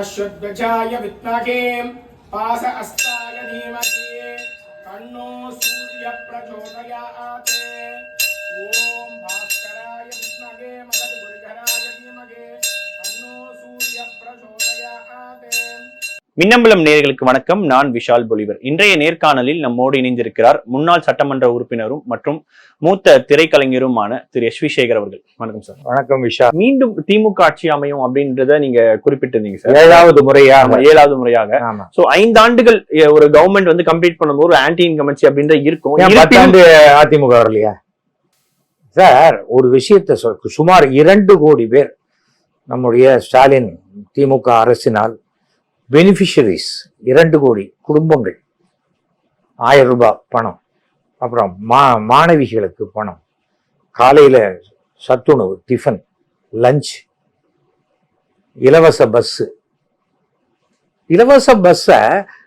अश्वध्वजाय विद्महे पास अस्ताय மின்னம்பலம் நேயர்களுக்கு வணக்கம். நான் விஷால் பொலிவர். இன்றைய நேர்காணலில் நம்மோடு இணைந்திருக்கிறார் முன்னாள் சட்டமன்ற உறுப்பினரும் மற்றும் மூத்த திரைக்கலைஞருமான திரு எஸ் வி சேகர் அவர்கள். வணக்கம் சார். வணக்கம் விஷா. மீண்டும் திமுக ஆட்சி அமையும் அப்படின்றத நீங்க குறிப்பிட்டிருந்தீங்க சார். ஏழாவது முறையா ஆமா, ஏழாவது முறையாக. சோ ஐந்து ஆண்டுகள் ஒரு கவர்மெண்ட் வந்து கம்ப்ளீட் பண்ணும்போது ஒரு ஆன்டி இன்கமன்சி அப்படின்றது இருக்கும் அதிமுக வரலையா? சார் ஒரு விஷயத்தை சொல் சுமார் இரண்டு கோடி பேர் நம்முடைய ஸ்டாலின் திமுக அரசினால் பெனிஃபிஷரிஸ் இரண்டு கோடி குடும்பங்கள். ஆயிரம் ரூபாய் பணம். அப்புறம் மா மாணவிகளுக்கு பணம். காலையில் சத்துணவு டிஃபன் லஞ்ச் இலவச பஸ்ஸு இலவச பஸ்ஸை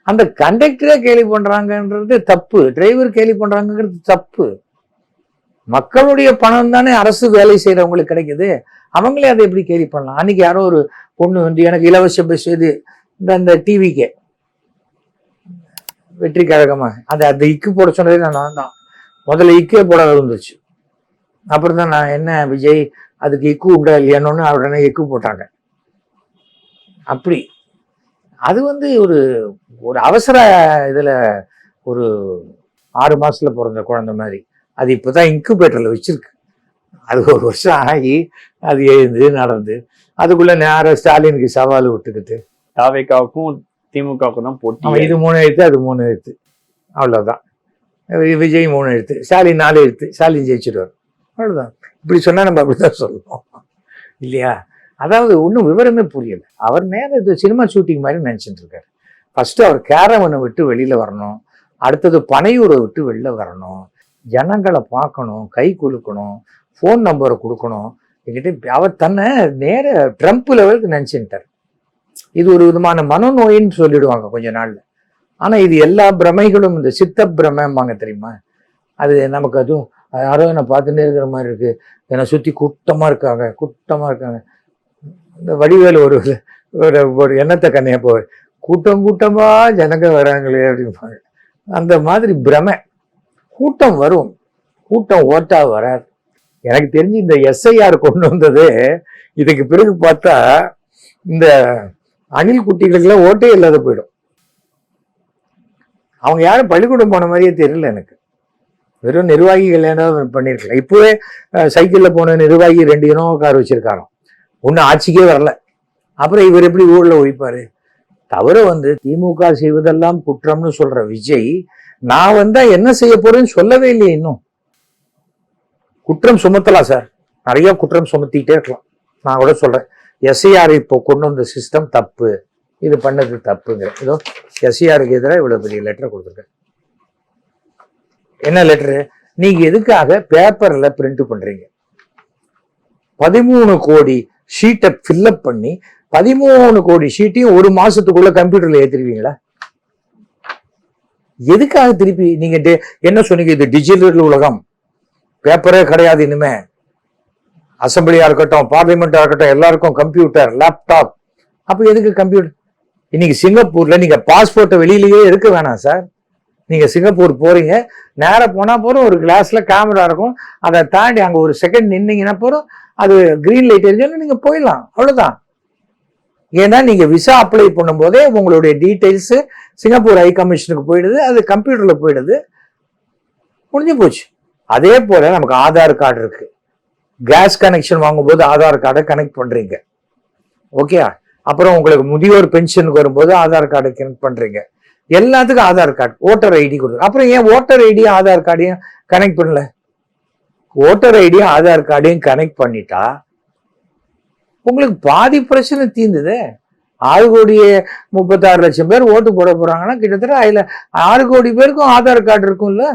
அந்த கண்டக்டரே கேலி பண்ணுறாங்கன்றது தப்பு. டிரைவர் கேலி பண்ணுறாங்கங்கிறது தப்பு. மக்களுடைய பணம் தானே அரசு வேலை செய்கிறவங்களுக்கு கிடைக்குது. அவங்களே அதை எப்படி கேலி பண்ணலாம்? அன்னைக்கு யாரோ ஒரு பொண்ணு வந்து எனக்கு இலவச பஸ் இது இந்த அந்த டிவிக்கே வெற்றி கழகமா அந்த அந்த இக்கு போட சொன்னதே நான் நான் தான். முதல்ல இக்கே போட இருந்துச்சு. அப்புறம் தான் நான் என்ன விஜய் அதுக்கு இக்கு உண்டா இல்லையானோன்னு உடனே இக்கு போட்டாங்க. அப்படி. அது வந்து ஒரு ஒரு அவசர இதில் ஒரு ஆறு மாதத்தில் பிறந்த குழந்தை மாதிரி. அது இப்போ இப்போதான் இன்குபேட்டர்ல வச்சுருக்கு. அது ஒரு வருஷம் ஆகி அது எழுந்து நடந்து. அதுக்குள்ளே நேராக ஸ்டாலினுக்கு சவால் விட்டுக்கிட்டு தாவேக்காவுக்கும் திமுகவுக்கும் தான் போட்டி இது மூணு எழுத்து அது மூணு எழுத்து. அவ்வளவுதான். விஜய் மூணு எழுத்து ஸ்டாலின் நாலு எழுத்து ஸ்டாலின் ஜெயிச்சிடுவார். அவ்வளவுதான். இப்படி சொன்னா நம்ம அப்படிதான் சொல்லணும் இல்லையா? அதாவது ஒன்றும் விவரமே புரியல. அவர் நேரம் இது சினிமா ஷூட்டிங் மாதிரி நினைச்சிட்டு இருக்காரு. ஃபர்ஸ்ட் அவர் கேரவனை விட்டு வெளியில வரணும். அடுத்தது பனையூரை விட்டு வெளில வரணும். ஜனங்களை பார்க்கணும் கை குலுக்கணும் ஃபோன் நம்பரை கொடுக்கணும். என்கிட்ட அவர் தன்னை நேர ட்ரம்ப் லெவலுக்கு நினச்சின்ட்டார் இது ஒரு விதமான மனநோயின்னு சொல்லிடுவாங்க கொஞ்ச நாள்ல. ஆனா இது எல்லா பிரமைகளும் இந்த சித்த பிரமைம்பாங்க தெரியுமா? அது நமக்கு அதுவும் யாரோ என்னை பார்த்துட்டே இருக்கிற மாதிரி இருக்கு. என்னை சுத்தி கூட்டமா இருக்காங்க கூட்டமா இருக்காங்க. இந்த வடிவேல் ஒரு ஒரு ஒரு எண்ணத்தை கண்ணையா போவார். கூட்டம் கூட்டமா ஜனங்க வராங்களே அப்படிம்பாங்க அந்த மாதிரி பிரமை. கூட்டம் வரும். கூட்டம் ஓட்டா வராது. எனக்கு தெரிஞ்சு இந்த எஸ்ஐஆர் கொண்டு வந்தது இதுக்கு பிறகு பார்த்தா இந்த அணில் குட்டிகளுக்கெல்லாம் ஓட்டே இல்லாத போயிடும். அவங்க யாரும் பள்ளிக்கூடம் போன மாதிரியே தெரியல எனக்கு. வெறும் நிர்வாகிகள் என்ன பண்ணிருக்கலாம் இப்போவே சைக்கிளில் போன நிர்வாகி ரெண்டு இனோ கார் வச்சிருக்காராம். ஒன்றும் ஆட்சிக்கே வரல. அப்புறம் இவர் எப்படி ஊரில் ஒழிப்பாரு? தவிர வந்து திமுக செய்வதெல்லாம் குற்றம்னு சொல்ற விஜய் நான் வந்தா என்ன செய்ய போறேன்னு சொல்லவே இல்லையே இன்னும். குற்றம் சுமத்தலாம் சார்? நிறைய குற்றம் சுமத்திக்கிட்டே இருக்கலாம். நான் கூட சொல்றேன். எஸ்ஐஆர் இப்போ கொண்டு வந்த சிஸ்டம் தப்பு. இது பண்ணது தப்புங்கிற இதோ எஸ்ஐஆருக்கு எதிராக இவ்வளோ பெரிய லெட்டர் கொடுத்துருக்கேன். என்ன லெட்டரு நீங்கள் எதுக்காக பேப்பரில் பிரிண்ட் பண்ணுறீங்க பதிமூணு கோடி ஷீட்டை ஃபில்லப் பண்ணி பதிமூணு கோடி ஷீட்டையும் ஒரு மாசத்துக்குள்ள கம்ப்யூட்டர்ல ஏத்திருவீங்களா? எதுக்காக திருப்பி நீங்க டே- என்ன சொன்னீங்க? இது டிஜிட்டல் உலகம். பேப்பரே கிடையாது இனிமே. அசம்பிளியா இருக்கட்டும் பார்லிமெண்டா இருக்கட்டும் எல்லாருக்கும் கம்ப்யூட்டர் லேப்டாப் அப்ப எதுக்கு கம்ப்யூட்டர் இன்னைக்கு சிங்கப்பூர்ல நீங்க பாஸ்போர்ட்டை வெளியிலேயே இருக்க வேணாம் சார் நீங்க சிங்கப்பூர் போறீங்க நேராக போனா போறோம் ஒரு கிளாஸ்ல கேமரா இருக்கும். அதை தாண்டி அங்க ஒரு செகண்ட் நின்னீங்கன்னா போறோம் அது கிரீன் லைட் எரிஞ்சாலும் நீங்க போயிடலாம். அவ்வளவுதான். ஏன்னா நீங்க விசா அப்ளை பண்ணும்போதே உங்களுடைய டீடைல்ஸ் சிங்கப்பூர் ஹை கமிஷனுக்கு போயிடுது அது கம்ப்யூட்டர்ல போயிடுது. முடிஞ்சு போச்சு. அதே போல நமக்கு ஆதார் கார்டு இருக்கு. கேஸ் கனெக்ஷன் வாங்கும்போது ஆதார் கார்டை கனெக்ட் பண்றீங்க. ஓகே அப்புறம் உங்களுக்கு முதியோர் பென்ஷனுக்கு வரும்போது ஆதார் கார்டை கனெக்ட் பண்றீங்க. எல்லாத்துக்கும் ஆதார் கார்டு ஓட்டர் ஐடி கொடுத்து அப்புறம் ஏன் ஓட்டர் ஐடியும் ஆதார் கார்டையும் கனெக்ட் பண்ணல? ஓட்டர் ஐடியும் ஆதார் கார்டையும் கனெக்ட் பண்ணிட்டா உங்களுக்கு பாதி பிரச்சனை தீர்ந்தது. ஆறு கோடியே முப்பத்தாறு லட்சம் பேர் ஓட்டு போட போறாங்கன்னா கிட்டத்தட்ட அதில் ஆறு கோடி பேருக்கும் ஆதார் கார்டு இருக்கும்ல.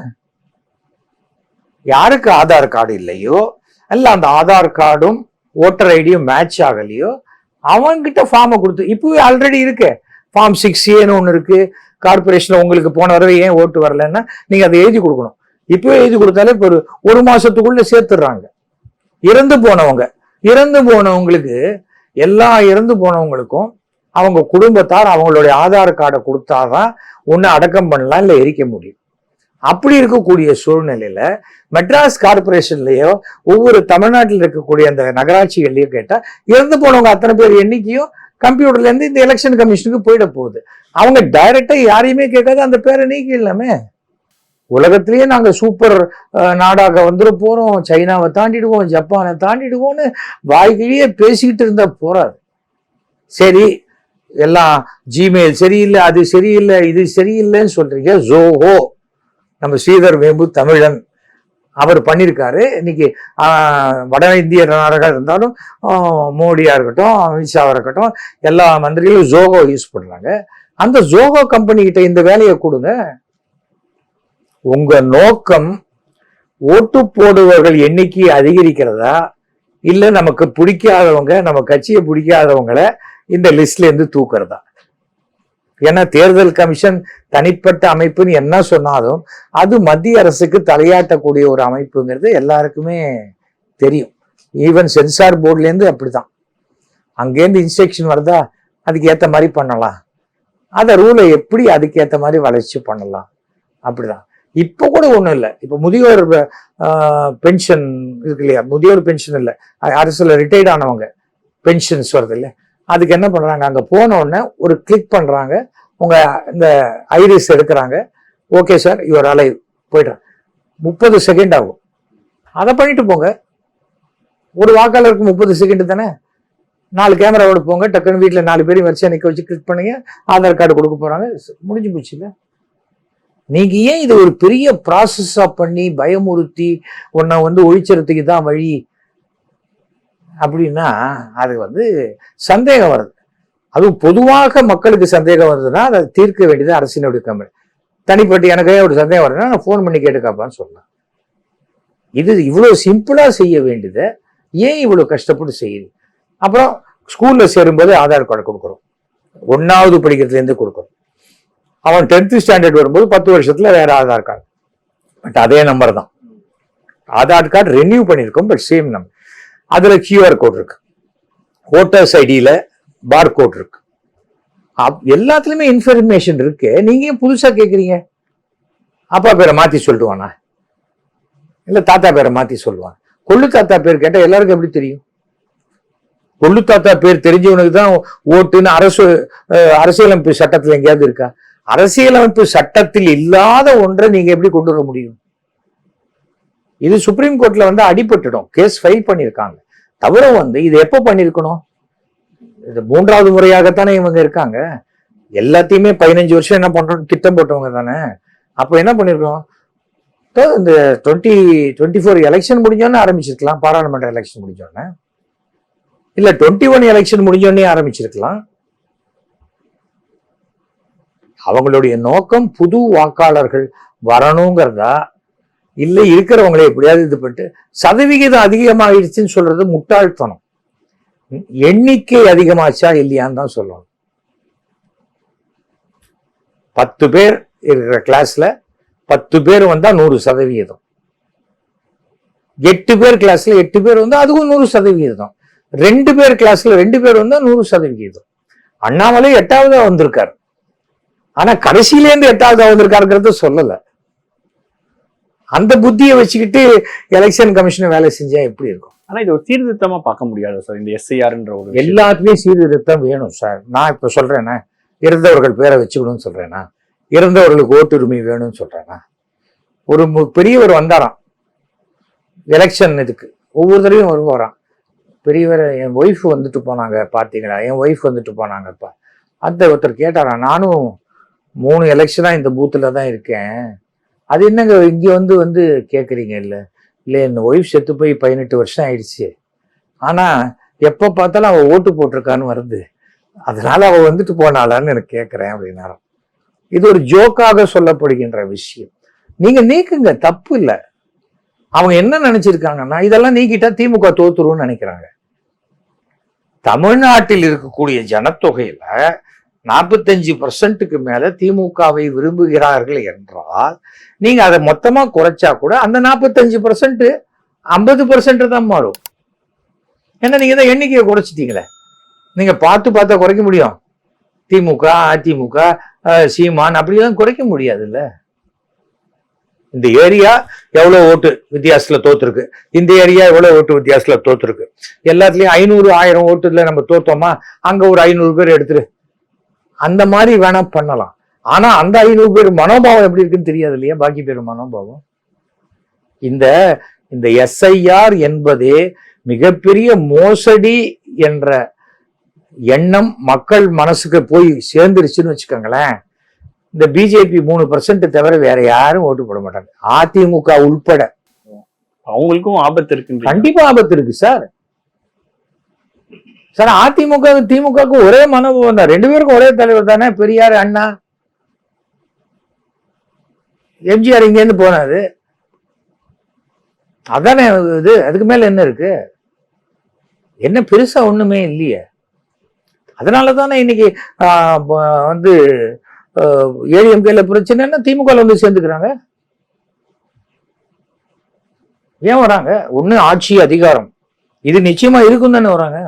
யாருக்கு ஆதார் கார்டு இல்லையோ? அல்ல அந்த ஆதார் கார்டும் ஓட்டர் ஐடியும் மேட்ச் ஆகலையோ அவன்கிட்ட ஃபார்மை கொடுத்து இப்போவே ஆல்ரெடி இருக்கு. ஃபார்ம் சிக்ஸ் ஏன்னு ஒன்று இருக்கு. கார்பரேஷனில் உங்களுக்கு போன தடவை ஏன் ஓட்டு வரலன்னா நீங்கள் அதை எழுதி கொடுக்கணும். இப்போவே எழுதி கொடுத்தாலே இப்போ ஒரு ஒரு மாதத்துக்குள்ளே சேர்த்துடுறாங்க. இறந்து போனவங்க இறந்து போனவங்களுக்கு எல்லா இறந்து போனவங்களுக்கும் அவங்க குடும்பத்தார் அவங்களுடைய ஆதார் கார்டை கொடுத்தாதான் ஒன்று அடக்கம் பண்ணலாம் இல்லை எரிக்க முடியும். அப்படி இருக்கக்கூடிய சூழ்நிலையில மெட்ராஸ் கார்பரேஷன்லயோ ஒவ்வொரு தமிழ்நாட்டில் இருக்கக்கூடிய அந்த நகராட்சிகள்லயோ கேட்டா இறந்து போனவங்க அத்தனை பேர் எண்ணிக்கையும் கம்ப்யூட்டர்ல இருந்து இந்த எலெக்ஷன் கமிஷனுக்கு போயிட போகுது. அவங்க டைரக்டா யாரையுமே கேட்காத அந்த பேரை நீக்கிடலாமே. உலகத்திலேயே நாங்கள் சூப்பர் நாடாக வந்துட போகிறோம் சைனாவை தாண்டிடுவோம் ஜப்பானை தாண்டிடுவோம்னு வாய்கிழியே பேசிக்கிட்டு இருந்தால் போறாது. சரி எல்லாம் ஜிமெயில் சரியில்லை அது சரியில்லை இது சரியில்லைன்னு சொல்கிறீங்க ஜோஹோ நம்ம ஸ்ரீதர் வேம்பு தமிழன் அவர் பண்ணியிருக்காரு. இன்னைக்கு வட இந்திய நாடாக இருந்தாலும் மோடியாக இருக்கட்டும் அமித்ஷாவாக இருக்கட்டும் எல்லா மந்திரிகளும் ஜோகோ யூஸ் பண்ணுறாங்க அந்த ஜோகோ கம்பெனிகிட்ட இந்த வேலையை கொடுங்க. உங்கள் நோக்கம் ஓட்டு போடுபவர்கள் எண்ணிக்கை அதிகரிக்கிறதா? இல்லை நமக்கு பிடிக்காதவங்க நம்ம கட்சியை பிடிக்காதவங்களை இந்த லிஸ்ட்லேருந்து தூக்குறதா? ஏன்னா தேர்தல் கமிஷன் தனிப்பட்ட அமைப்புன்னு என்ன சொன்னாலும் அது மத்திய அரசுக்கு தலையாட்டக்கூடிய ஒரு அமைப்புங்கிறது எல்லாருக்குமே தெரியும். ஈவன் சென்சார் போர்ட்லேருந்து அப்படிதான். அங்கேருந்து இன்ஸ்ட்ரக்ஷன் வருதா? அதுக்கு ஏற்ற மாதிரி பண்ணலாம். அதை ரூலை எப்படி அதுக்கேற்ற மாதிரி வளர்ச்சி பண்ணலாம்? அப்படிதான். இப்போ கூட ஒன்றும் இல்லை. இப்போ முதியோர் பென்ஷன் இருக்கு இல்லையா? முதியோர் பென்ஷன் இல்லை. அரசில் ரிட்டையர்ட் ஆனவங்க பென்ஷன்ஸ் வருது இல்லை அதுக்கு என்ன பண்ணுறாங்க அங்கே போன உடனே ஒரு கிளிக் பண்ணுறாங்க உங்கள் இந்த ஐரிஸ் எடுக்கிறாங்க. ஓகே சார் யுவர் அலைவ் போயிடுறேன் முப்பது செகண்ட் ஆகும். அதை பண்ணிட்டு போங்க. ஒரு வாக்காளருக்கு முப்பது செகண்ட் தானே? நாலு கேமராவோட போங்க. டக்குன்னு வீட்டில் நாலு பேரையும் வரிசையாக நிற்க வச்சு கிளிக் பண்ணுங்க. ஆதார் கார்டு கொடுக்க போகிறாங்க முடிஞ்சு போச்சு இல்லை? நீங்கள் ஏன் இது ஒரு பெரிய ப்ராசஸாக பண்ணி பயமுறுத்தி உன்னை வந்து ஒழிச்சறதுக்கு தான் வழி? அப்படின்னா அது வந்து சந்தேகம் வருது. அதுவும் பொதுவாக மக்களுக்கு சந்தேகம் வருதுன்னா அதை தீர்க்க வேண்டியது அரசினுடைய கம்பெனி தனிப்பட்டு எனக்கே ஒரு சந்தேகம் வருதுன்னா நான் ஃபோன் பண்ணி கேட்டுக்காப்பான்னு சொல்லலாம் இது இவ்வளோ சிம்பிளாக செய்ய வேண்டியதை ஏன் இவ்வளோ கஷ்டப்பட்டு செய்யுது? அப்புறம் ஸ்கூலில் சேரும்போது ஆதார் கார்டு கொடுக்குறோம். ஒன்றாவது படிக்கிறதுலேருந்து கொடுக்குறோம். அவன் டென்த்து ஸ்டாண்டர்ட் வரும்போது பத்து வருஷத்தில் வேறு ஆதார் கார்டு. பட் அதே நம்பர் தான். ஆதார் கார்டு ரெனியூ பண்ணியிருக்கோம் பட் சேம் நம்பர் அதுல கியூஆர் கோட் இருக்கு. ஓட்டர்ஸ் ஐடியில பார் கோட் இருக்கு. அப்- எல்லாத்துலயுமே இன்ஃபர்மேஷன் இருக்கு. நீங்க ஏன் புதுசா கேக்குறீங்க? அப்பா பேரை மாத்தி சொல்லிடுவானா இல்ல தாத்தா பேரை மாத்தி சொல்லுவான்? கொள்ளு தாத்தா பேர் கேட்டா எல்லாருக்கும் எப்படி தெரியும்? கொள்ளு தாத்தா பேர் தெரிஞ்சவனுக்கு தான் ஓட்டுன்னு அரசு அரசியலமைப்பு சட்டத்துல எங்கேயாவது இருக்கா? அரசியலமைப்பு சட்டத்தில் இல்லாத ஒன்றை நீங்க எப்படி கொண்டு வர முடியும்? இது சுப்ரீம் கோர்ட்ல வந்து அடிபட்டுடும். கேஸ் ஃபைல் பண்ணியிருக்காங்க. தவிர வந்து இது எப்போ பண்ணியிருக்கணும்? இது மூன்றாவது முறையாகத்தானே இவங்க இருக்காங்க. எல்லாத்தையுமே பதினஞ்சு வருஷம் என்ன பண்றோம்? திட்டம் போட்டவங்க தானே. அப்போ என்ன பண்ணிருக்கோம் இப்போ இந்த டுவெண்ட்டி டுவெண்ட்டி ஃபோர் எலெக்ஷன் முடிஞ்சோன்னே ஆரம்பிச்சிருக்கலாம். பாராளுமன்ற எலெக்ஷன் முடிஞ்சோடனே இல்லை டுவெண்ட்டி ஒன் எலெக்ஷன் முடிஞ்சோடனே ஆரம்பிச்சிருக்கலாம். அவங்களுடைய நோக்கம் புது வாக்காளர்கள் வரணுங்கிறதா? இல்லை இருக்கிறவங்களை எப்படியாவது இது பண்ணிட்டு சதவிகிதம் அதிகமாகிடுச்சுன்னு சொல்றது முட்டாள்தனம். எண்ணிக்கை அதிகமாச்சா இல்லையான்னு தான் சொல்லணும். பத்து பேர் இருக்கிற கிளாஸ்ல பத்து பேர் வந்தா நூறு சதவிகிதம். எட்டு பேர் கிளாஸ்ல எட்டு பேர் வந்தா அதுவும் நூறு சதவிகிதம். ரெண்டு பேர் கிளாஸ்ல ரெண்டு பேர் வந்தா நூறு சதவிகிதம். அண்ணாமலை எட்டாவதா வந்திருக்காரு. ஆனா கடைசியிலேருந்து எட்டாவதா வந்திருக்காருங்கிறத சொல்லல. அந்த புத்தியை வச்சுக்கிட்டு எலெக்ஷன் கமிஷன் வேலை செஞ்சா எப்படி இருக்கும்? ஆனா இது ஒரு சீர்திருத்தமா பார்க்க முடியாது சார் இந்த எஸ்ஐஆர்ன்ற ஒரு. எல்லாத்துலயும் சீர்திருத்தம் வேணும் சார் நான் இப்ப சொல்றேன்னா இறந்தவர்கள் பேரை வச்சுக்கணும்னு சொல்றேனா இறந்தவர்களுக்கு ஓட்டுரிமை வேணும்னு சொல்றேனா ஒரு பெரியவர் வந்தாராம். எலெக்ஷன் இதுக்கு. ஒவ்வொரு தடவையும் வருவாராம் பெரியவர் என் ஒய்ஃப் வந்துட்டு போனாங்க பார்த்தீங்களா? என் ஒய்ஃப் வந்துட்டு போனாங்கப்பா. அந்த ஒருத்தர் கேட்டாராம் நானும் மூணு எலெக்ஷனா இந்த பூத்துல தான் இருக்கேன். அது என்னங்க இங்கே வந்து வந்து கேட்குறீங்க இல்லை இல்லை என் ஒய்ஃப் செத்து போய் பதினெட்டு வருஷம் ஆயிடுச்சு. ஆனா எப்போ பார்த்தாலும் அவள் ஓட்டு போட்டிருக்கான்னு வருது. அதனால அவள் வந்துட்டு போனாளான்னு எனக்கு கேட்குறேன் அப்படின்னாராம் இது ஒரு ஜோக்காக சொல்லப்படுகின்ற விஷயம். நீங்க நீக்குங்க தப்பு இல்லை. அவங்க என்ன நினைச்சிருக்காங்கன்னா இதெல்லாம் நீக்கிட்டா திமுக தோத்துருன்னு நினைக்கிறாங்க. தமிழ்நாட்டில் இருக்கக்கூடிய ஜனத்தொகையில நாற்பத்தஞ்சு பர்சன்ட்டுக்கு மேலே திமுகவை விரும்புகிறார்கள் என்றால் நீங்கள் அதை மொத்தமாக குறைச்சா கூட அந்த நாற்பத்தஞ்சு பர்சன்ட்டு ஐம்பது பர்சன்ட் தான் மாறும். ஏன்னா நீங்கள் தான் எண்ணிக்கையை குறைச்சிட்டீங்களே. நீங்கள் பார்த்து பார்த்தா குறைக்க முடியும். திமுக அதிமுக சீமான் அப்படிலாம் குறைக்க முடியாதுல்ல. இந்த ஏரியா எவ்வளோ ஓட்டு வித்தியாசத்தில் தோத்துருக்கு? இந்த ஏரியா எவ்வளோ ஓட்டு வித்தியாசத்தில் தோத்துருக்கு? எல்லாத்துலேயும் ஐநூறு ஆயிரம் ஓட்டுல நம்ம தோத்தோமா? அங்கே ஒரு ஐநூறு பேர் எடுத்துரு. அந்த மாதிரி வேணா பண்ணலாம். ஆனா அந்த ஐநூறு பேர் மனோபாவம் எப்படி இருக்குன்னு தெரியாது இல்லையா? பாக்கி பேர் மனோபாவம். இந்த இந்த எஸ்ஐஆர் என்பதே மிகப்பெரிய மோசடி என்ற எண்ணம் மக்கள் மனசுக்கு போய் சேர்ந்துருச்சுன்னு வச்சுக்கோங்களேன். இந்த பிஜேபி மூணு பர்சன்ட் தவிர வேற யாரும் ஓட்டு போட மாட்டாங்க. அதிமுக உள்பட. அவங்களுக்கும் ஆபத்து இருக்கு கண்டிப்பா ஆபத்து இருக்கு சார். சார் அதிமுக திமுகவுக்கு ஒரே மனோபாவம் தான். ரெண்டு பேருக்கும் ஒரே தலைவர் தானே? பெரியார் அண்ணா. எம்ஜிஆர் இங்கேருந்து போனாரு. அதானே இது? அதுக்கு மேல என்ன இருக்கு? என்ன பெருசா ஒண்ணுமே இல்லையே. அதனால தானே இன்னைக்கு வந்து ஏடிஎம்கேல பிரச்சனைன்னா திமுக வந்து சேர்ந்துக்கிறாங்க. ஏன் வராங்க? ஒண்ணு ஆட்சி அதிகாரம். இது நிச்சயமா இருக்கும் தானே வராங்க?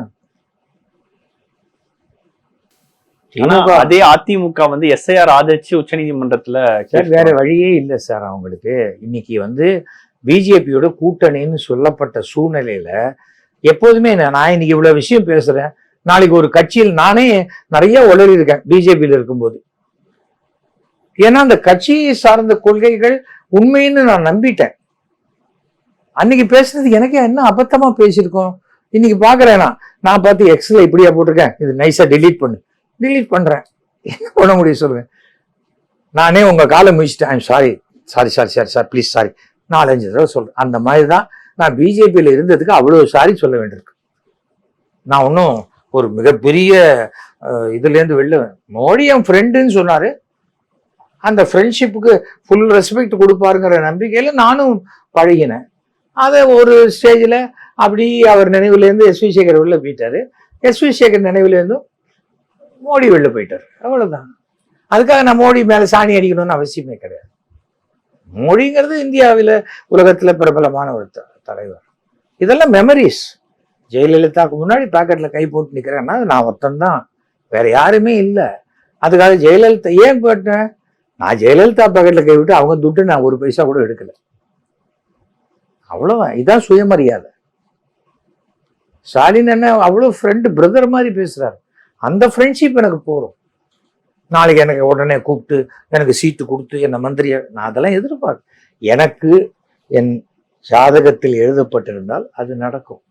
ஆனா அதே அதிமுக வந்து எஸ்ஐஆர் ஆதரிச்சு உச்சநீதிமன்றத்துல சார் வேற வழியே இல்லை சார் அவங்களுக்கு. இன்னைக்கு வந்து பிஜேபியோட கூட்டணின்னு சொல்லப்பட்ட சூழ்நிலையில எப்போதுமே நான் இன்னைக்கு இவ்வளவு விஷயம் பேசுறேன். நாளைக்கு ஒரு கட்சியில் நானே நிறைய உளறி இருக்கேன் பிஜேபியில இருக்கும்போது. ஏன்னா அந்த கட்சியை சார்ந்த கொள்கைகள் உண்மைன்னு நான் நம்பிட்டேன். அன்னைக்கு பேசுனது எனக்கே என்ன அபத்தமா பேசியிருக்கோம்? இன்னைக்கு பாக்குறேன் நான். நான் பார்த்து எக்ஸ்ல இப்படியா போட்டிருக்கேன். இது நைஸா delete பண்ணு. டிலீட் பண்ணுறேன் என்ன பண்ண முடியும் சொல்லுங்க. நானே உங்கள் காலை முடிச்சுட்டேன் I'm sorry sorry sorry sorry sir please sorry நாலஞ்சு தடவை சொல்கிறேன் அந்த மாதிரி தான் நான் பிஜேபியில் இருந்ததுக்கு அவ்வளோ சாரி சொல்ல வேண்டியிருக்கு. நான் ஒன்றும் ஒரு மிகப்பெரிய இதுலேருந்து வெளில மோடி என் ஃப்ரெண்டுன்னு சொன்னார். அந்த ஃப்ரெண்ட்ஷிப்புக்கு ஃபுல் ரெஸ்பெக்ட் கொடுப்பாருங்கிற நம்பிக்கையில் நானும் பழகினேன். அதை ஒரு ஸ்டேஜில் அப்படி அவர் நினைவுலேருந்து எஸ் வி சேகர் உள்ளே போயிட்டார். எஸ்வி சேகர் நினைவுலேருந்தும் மோடி வெளில போயிட்டார். அவ்வளவுதான். அதுக்காக நான் மோடி மேல சாணி அடிக்கணும்னு அவசியமே கிடையாது. மோடிங்கிறது இந்தியாவில் உலகத்துல பிரபலமான ஒரு த- தலைவர். இதெல்லாம் மெமரிஸ் ஜெயலலிதாவுக்கு முன்னாடி பாக்கெட்ல கை போட்டு நிக்கிறேன்னா நான் ஒருத்தன்தான். வேற யாருமே இல்லை. அதுக்காக ஜெயலலிதா ஏன் போட்டேன் நான் ஜெயலலிதா பாக்கெட்ல கை விட்டு அவங்க துட்டு நான் ஒரு பைசா கூட எடுக்கல. அவ்வளவுதான். இதான் சுயமரியாதை. ஸ்டாலின் என்ன அவ்வளவு ஃப்ரெண்டு பிரதர் மாதிரி பேசுறாரு. அந்த ஃப்ரெண்ட்ஷிப் எனக்கு போகும் நாளைக்கு எனக்கு உடனே கூப்பிட்டு எனக்கு சீட்டு கொடுத்து என்னை மந்திரியை நான் அதெல்லாம் எதிர்பார்க்க எனக்கு என் ஜாதகத்தில் எழுதப்பட்டிருந்தால் அது நடக்கும்.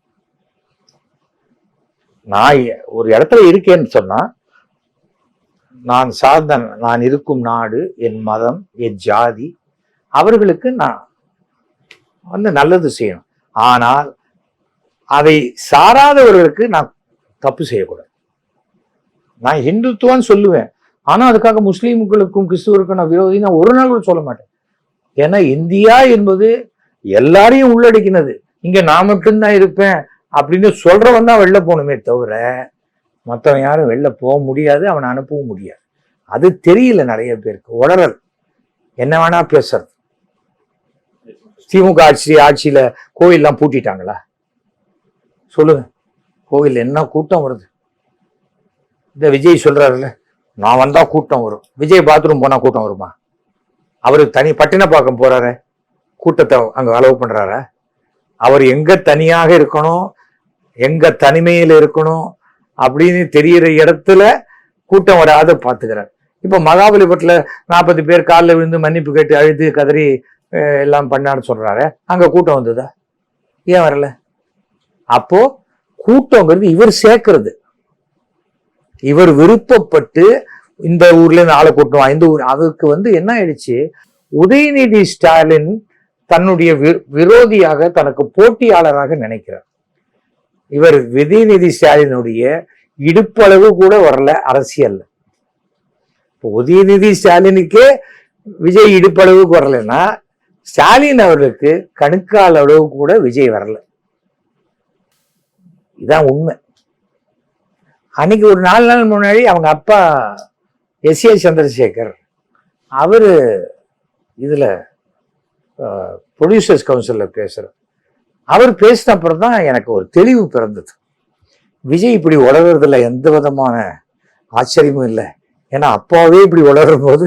நான் எ- ஒரு இடத்துல இருக்கேன்னு சொன்னா நான் சார்ந்த நான் இருக்கும் நாடு என் மதம் என் ஜாதி அவர்களுக்கு நான் வந்து நல்லது செய்யணும். ஆனால் அதை சாராதவர்களுக்கு நான் தப்பு செய்யக்கூடாது. நான் ஹிந்துத்துவான்னு சொல்லுவேன். ஆனால் அதுக்காக முஸ்லீம்களுக்கும் கிறிஸ்துவருக்கும் நான் விரோதி நான் ஒரு நாள் கூட சொல்ல மாட்டேன். ஏன்னா இந்தியா என்பது எல்லாரையும் உள்ளடக்கினது. இங்கே நான் மட்டும்தான் இருப்பேன் அப்படின்னு சொல்கிறவன் தான் வெளில போகணுமே தவிர மற்றவன் யாரும் வெளில போக முடியாது அவனை அனுப்பவும் முடியாது. அது தெரியல நிறைய பேருக்கு. உளறல். என்ன வேணா பேசுறது. திமுக ஆட்சி ஆட்சியில் கோவில்லாம் பூட்டிட்டாங்களா? சொல்லுங்க. கோவில் என்ன கூட்டம் வருது? இந்த விஜய் சொல்றாருல்ல நான் வந்தா கூட்டம் வரும். விஜய் பாத்ரூம் போனா கூட்டம் வருமா? அவரு தனி பட்டினப்பாக்கம் போறாரு கூட்டத்தை அங்க அளவு பண்றாரா. அவர் எங்க தனியாக இருக்கணும் எங்க தனிமையில் இருக்கணும் அப்படின்னு தெரியிற இடத்துல கூட்டம் வராத பாத்துக்கிறார் இப்ப மகாபலிபுரத்துல நாற்பது பேர் காலில் விழுந்து மன்னிப்பு கேட்டு அழுது கதறி எல்லாம் பண்ணான்னு சொல்றாரு. அங்க கூட்டம் வந்ததா? ஏன் வரல? அப்போ கூட்டங்கிறது இவர் சேர்க்கிறது. இவர் விருப்பப்பட்டு இந்த ஊர்ல இருந்து ஆளை கூட்டணும் இந்த ஊர் அதுக்கு வந்து என்ன ஆயிடுச்சு? உதயநிதி ஸ்டாலின் தன்னுடைய விரோதியாக தனக்கு போட்டியாளராக நினைக்கிறார். இவர் உதயநிதி ஸ்டாலினுடைய இடுப்பளவு கூட வரல அரசியல் இப்போ உதயநிதி ஸ்டாலினுக்கே விஜய் இடுப்பளவுக்கு வரலைன்னா ஸ்டாலின் அவர்களுக்கு கணுக்கால் அளவு கூட விஜய் வரல. இதான் உண்மை. அன்னைக்கு ஒரு நாலு நாள் முன்னாடி அவங்க அப்பா எஸ் ஏ சந்திரசேகர் அவர் இதில் ப்ரொடியூசர்ஸ் கவுன்சிலில் பேசுகிறார் அவர் பேசின அப்புறம் தான் எனக்கு ஒரு தெளிவு பிறந்தது. விஜய் இப்படி உலகிறதுல எந்த விதமான ஆச்சரியமும் இல்லை. ஏன்னா அப்பாவே இப்படி வளரும் போது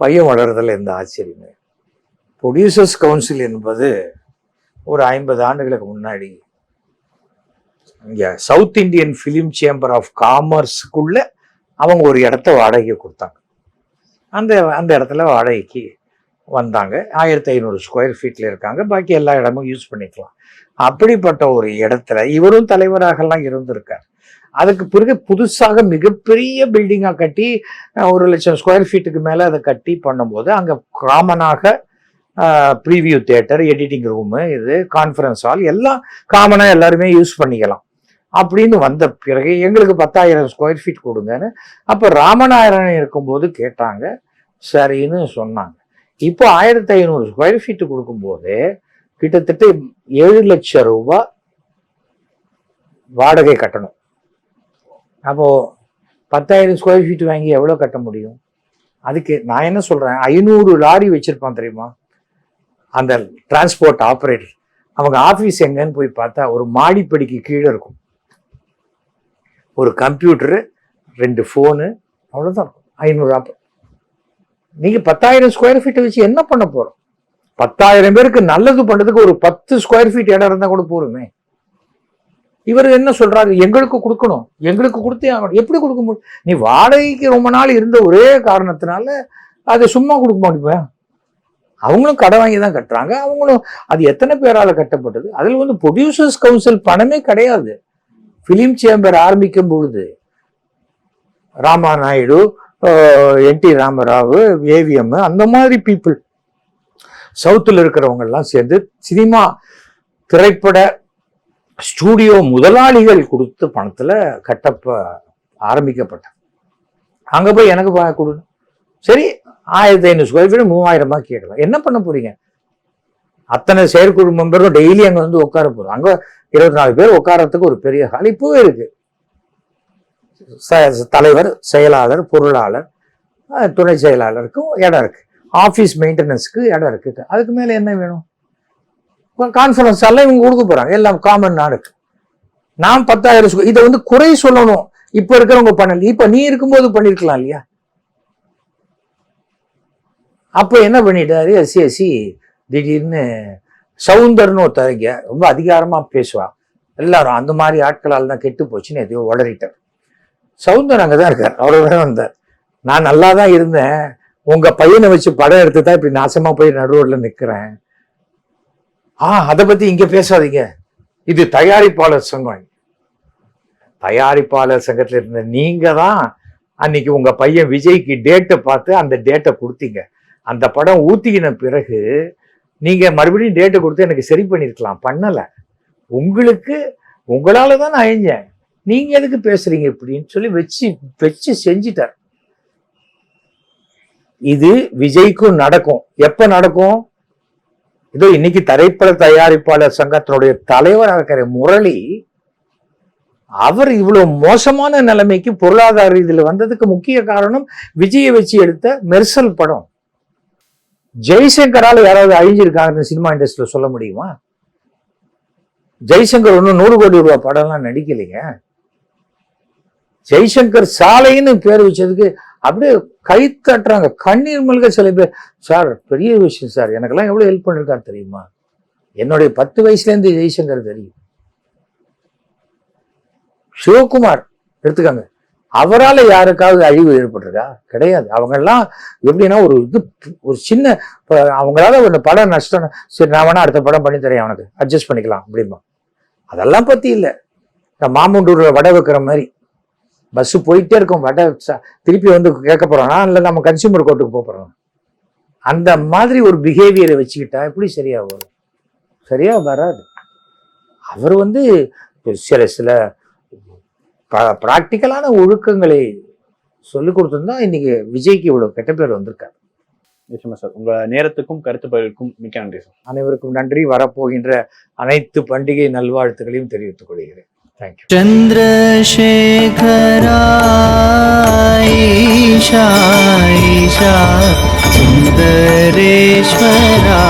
பையன் வளர்றதில் எந்த ஆச்சரியமே ப்ரொடியூசர்ஸ் கவுன்சில் என்பது ஒரு ஐம்பது ஆண்டுகளுக்கு முன்னாடி இங்கே South Indian Film Chamber of காமர்ஸுக்குள்ளே அவங்க ஒரு இடத்த வாடகைக்கு கொடுத்தாங்க. அந்த அந்த இடத்துல வாடகைக்கு வந்தாங்க. ஆயிரத்தி ஐநூறு ஸ்கொயர் ஃபீட்டில் இருக்காங்க. பாக்கி எல்லா இடமும் யூஸ் பண்ணிக்கலாம். அப்படிப்பட்ட ஒரு இடத்துல இவரும் தலைவராகலாம் இருந்திருக்கார். அதுக்கு பிறகு புதுசாக மிகப்பெரிய பில்டிங்காக கட்டி ஒரு லட்சம் ஸ்கொயர் ஃபீட்டுக்கு மேலே அதை கட்டி பண்ணும்போது அங்கே காமனாக ப்ரீவியூ தேட்டர் எடிட்டிங் ரூமு இது கான்ஃபரன்ஸ் ஹால் எல்லாம் காமனாக எல்லாருமே யூஸ் பண்ணிக்கலாம். அப்படின்னு வந்த பிறகு எங்களுக்கு பத்தாயிரம் ஸ்கொயர் ஃபீட் கொடுங்கன்னு அப்போ ராமநாராயணன் இருக்கும்போது கேட்டாங்க. சரின்னு சொன்னாங்க. இப்போ ஆயிரத்தி ஐநூறு ஸ்கொயர் ஃபீட்டு கொடுக்கும்போது கிட்டத்தட்ட ஏழு லட்சம் ரூபாய் வாடகை கட்டணும். அப்போது பத்தாயிரம் ஸ்கொயர் ஃபீட் வாங்கி எவ்வளோ கட்ட முடியும்? அதுக்கு நான் என்ன சொல்கிறேன் ஐநூறு லாரி வச்சுருப்பான் தெரியுமா? அந்த டிரான்ஸ்போர்ட் ஆப்ரேட்டர் அவங்க ஆஃபீஸ் எங்கன்னு போய் பார்த்தா ஒரு மாடிப்படிக்கு கீழே இருக்கும். ஒரு கம்ப்யூட்டரு ரெண்டு ஃபோனு அவ்வளோதான் ஐநூறு ஆப் நீங்கள் பத்தாயிரம் ஸ்கொயர் ஃபீட்டை வச்சு என்ன பண்ண போகிறோம் பத்தாயிரம் பேருக்கு நல்லது பண்ணுறதுக்கு ஒரு பத்து ஸ்கொயர் ஃபீட் இடம் இருந்தால் கூட போருமே இவர் என்ன சொல்றாரு? எங்களுக்கு கொடுக்கணும். எங்களுக்கு கொடுத்தே ஆகணும். எப்படி கொடுக்க முடியும்? நீ வாடகைக்கு ரொம்ப நாள் இருந்த ஒரே காரணத்தினால அதை சும்மா கொடுக்க முடியுமா அவங்களும் கடை வாங்கி தான் கட்டுறாங்க. அவங்களும் அது எத்தனை பேரால் கட்டப்பட்டது? அதில் வந்து ப்ரொடியூசர்ஸ் கவுன்சில் பணமே கிடையாது. ஃபிலிம் சேம்பர் ஆரம்பிக்கும் பொழுது Rama Naidu N T Ramarao AVM அந்த மாதிரி பீப்புள் சவுத்தில் இருக்கிறவங்க எல்லாம் சேர்ந்து சினிமா திரைப்பட ஸ்டூடியோ முதலாளிகள் கொடுத்த பணத்துல கட்டப்ப ஆரம்பிக்கப்பட்ட அங்க போய் எனக்கு பா- கொடு. சரி ஆயிரத்தி ஐநூறு ஸ்கொயர் ஃபீட் மூவாயிரமா கேட்கலாம். என்ன பண்ண போறீங்க? அத்தனை செயற்குழு மெம்பரும் டெய்லி அங்க வந்து உட்கார போகிறோம் அங்க இருபத்தி நாலு பேர் உட்காரத்துக்கு ஒரு பெரிய ஹால் இப்பவே இருக்கு தலைவர் செயலாளர் பொருளாளர் துணை செயலாளருக்கும் இடம் இருக்கு. ஆஃபீஸ் மெயின்டெனன்ஸுக்கு இடம் இருக்கு. அதுக்கு மேலே என்ன வேணும்? கான்ஃபரன்ஸ் எல்லாம் இவங்க கொடுக்க போறாங்க. எல்லாம் காமன் இருக்கு நான் பத்தாயிரம் இதை வந்து குறை சொல்லணும். இப்ப இருக்கிறவங்க பண்ணல. இப்ப நீ இருக்கும்போது பண்ணிருக்கலாம் இல்லையா? அப்போ என்ன பண்ணிட்டாரு? எஸ்சி எஸ்சி திடீர்னு சவுந்தர்னு ஒருத்தவங்க ரொம்ப அதிகாரமாக பேசுவா. எல்லாரும் அந்த மாதிரி ஆட்களால் தான் கெட்டு போச்சுன்னு எதையோ உளறிட்டார். சவுந்தர் அங்கதான் இருக்கார். அவரோட வந்தார். நான் நல்லா தான் இருந்தேன். உங்கள் பையனை வச்சு படம் எடுத்து தான் இப்படி நாசமாக போய் நடுரோட்ல நிற்கிறேன் ஆ அதை பற்றி இங்கே பேசாதீங்க. இது தயாரிப்பாளர் சங்கம். தயாரிப்பாளர் சங்கத்தில் இருந்த நீங்கள் தான் அன்னைக்கு உங்கள் பையன் விஜய்க்கு டேட்டை பார்த்து அந்த டேட்டை கொடுத்தீங்க. அந்த படம் ஊத்திக்கின பிறகு நீங்க மறுபடியும் டேட்டை கொடுத்து எனக்கு சரி பண்ணிருக்கலாம். பண்ணல. உங்களுக்கு உங்களால தான் நான் அழிஞ்சேன். நீங்க எதுக்கு பேசுறீங்க இப்படின்னு சொல்லி வச்சு வச்சு செஞ்சிட்டார். இது விஜய்க்கும் நடக்கும். எப்ப நடக்கும்? இதோ இன்னைக்கு திரைப்பட தயாரிப்பாளர் சங்கத்தினுடைய தலைவராக இருக்கிற முரளி அவர் இவ்வளவு மோசமான நிலைமைக்கு பொருளாதார ரீதியில் வந்ததுக்கு முக்கிய காரணம் விஜயை வச்சு எடுத்த மெர்சல் படம். ஜெய்சங்கரால் யாராவது அழிஞ்சிருக்காங்கன்னு சினிமா இண்டஸ்ட்ரியில் சொல்ல முடியுமா? ஜெய்சங்கர் ஒன்றும் நூறு கோடி ரூபாய் படம்லாம் நடிக்கலைங்க. ஜெய்சங்கர் சாலைன்னு பேர் வச்சதுக்கு அப்படியே கை தட்டுறாங்க. கண்ணீர் மல்க சில பேர். சார் பெரிய விஷயம் சார். எனக்கெல்லாம் எவ்வளோ ஹெல்ப் பண்ணிருக்காரு தெரியுமா? என்னுடைய பத்து வயசுலேருந்து ஜெய்சங்கர் தெரியும். சிவகுமார் எடுத்துக்கோங்க. அவரால் யாருக்காவது அழிவு ஏற்பட்டிருக்கா? கிடையாது. அவங்கெல்லாம் எப்படின்னா ஒரு இது ஒரு சின்ன இப்ப அவங்களால ஒரு படம் நஷ்டம் சரி நான் வேணா அடுத்த படம் பண்ணி தரேன் அவனுக்கு. அட்ஜஸ்ட் பண்ணிக்கலாம் அப்படிமா அதெல்லாம் பற்றி இல்லை. இந்த மாமுண்டூர்ல வடை வைக்கிற மாதிரி. பஸ்ஸு போயிட்டே இருக்கும். வடை திருப்பி வந்து கேட்க போகிறோம்னா இல்லை நம்ம கன்சியூமர் கோர்ட்டுக்கு போக போகிறோம் அந்த மாதிரி ஒரு பிஹேவியரை வச்சுக்கிட்டா எப்படி சரியாக வரும்? சரியாக வராது. அவர் வந்து சில சில ப்ராக்டிக்கலான ஒழுக்கங்களை சொல்லிக் கொடுத்துருந்தா இன்னைக்கு விஜய்க்கு இவ்வளவு கெட்ட பேர் வந்திருக்காரு. நிச்சயமா சார். உங்க நேரத்துக்கும் கருத்து பகிர்வுக்கும் மிக்க நன்றி சார். அனைவருக்கும் நன்றி. வரப்போகின்ற அனைத்து பண்டிகை நல்வாழ்த்துக்களையும் தெரிவித்துக் கொள்கிறேன். தேங்க்யூ சந்திரசேகராயிஷா சுந்தரேஸ்வரா.